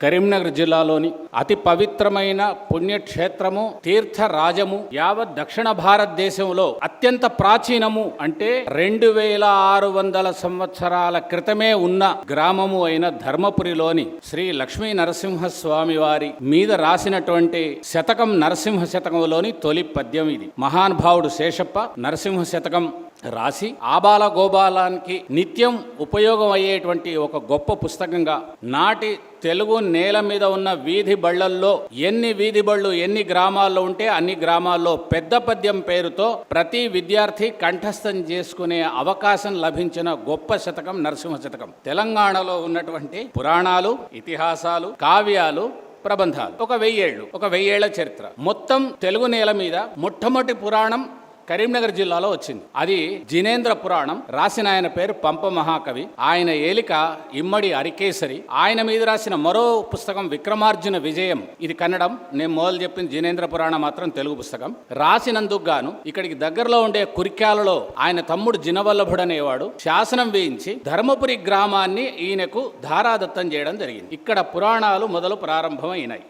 కరీంనగర్ జిల్లాలోని అతి పవిత్రమైన పుణ్యక్షేత్రము తీర్థరాజము యావత్ దక్షిణ భారతదేశంలో అత్యంత ప్రాచీనము అంటే రెండు వేల ఆరు వందల సంవత్సరాల క్రితమే ఉన్న గ్రామము అయిన ధర్మపురిలోని శ్రీ లక్ష్మీ నరసింహస్వామి వారి మీద రాసినటువంటి శతకం నరసింహ శతకంలోని తొలి పద్యం ఇది. మహానుభావుడు శేషప్ప నరసింహ శతకం రాసి ఆబాల గోబాలానికి నిత్యం ఉపయోగం అయ్యేటువంటి ఒక గొప్ప పుస్తకంగా నాటి తెలుగు నేల మీద ఉన్న వీధి బళ్ళల్లో ఎన్ని వీధి బళ్ళు ఎన్ని గ్రామాల్లో ఉంటే అన్ని గ్రామాల్లో పెద్ద పద్యం పేరుతో ప్రతి విద్యార్థి కంఠస్థం చేసుకునే అవకాశం లభించిన గొప్ప శతకం నరసింహ శతకం. తెలంగాణలో ఉన్నటువంటి పురాణాలు ఇతిహాసాలు కావ్యాలు ప్రబంధాలు. ఒక వెయ్యేళ్ళు ఒక వెయ్యేళ్ళ చరిత్ర. మొత్తం తెలుగు నేల మీద మొట్టమొదటి పురాణం కరీంనగర్ జిల్లాలో వచ్చింది. అది జినేంద్ర పురాణం. రాసిన ఆయన పేరు పంప మహాకవి. ఆయన ఏలిక ఇమ్మడి అరికేసరి. ఆయన మీద రాసిన మరో పుస్తకం విక్రమార్జున విజయం. ఇది కన్నడం. నేను మొదలు చెప్పిన జినేంద్ర పురాణం మాత్రం తెలుగు పుస్తకం. రాసినందుకు గాను ఇక్కడికి దగ్గరలో ఉండే కురిక్యాలలో ఆయన తమ్ముడు జినవల్లభుడు అనేవాడు శాసనం వేయించి ధర్మపురి గ్రామాన్ని ఈయనకు ధారాదత్తం చేయడం జరిగింది. ఇక్కడ పురాణాలు మొదలు ప్రారంభమైనాయి.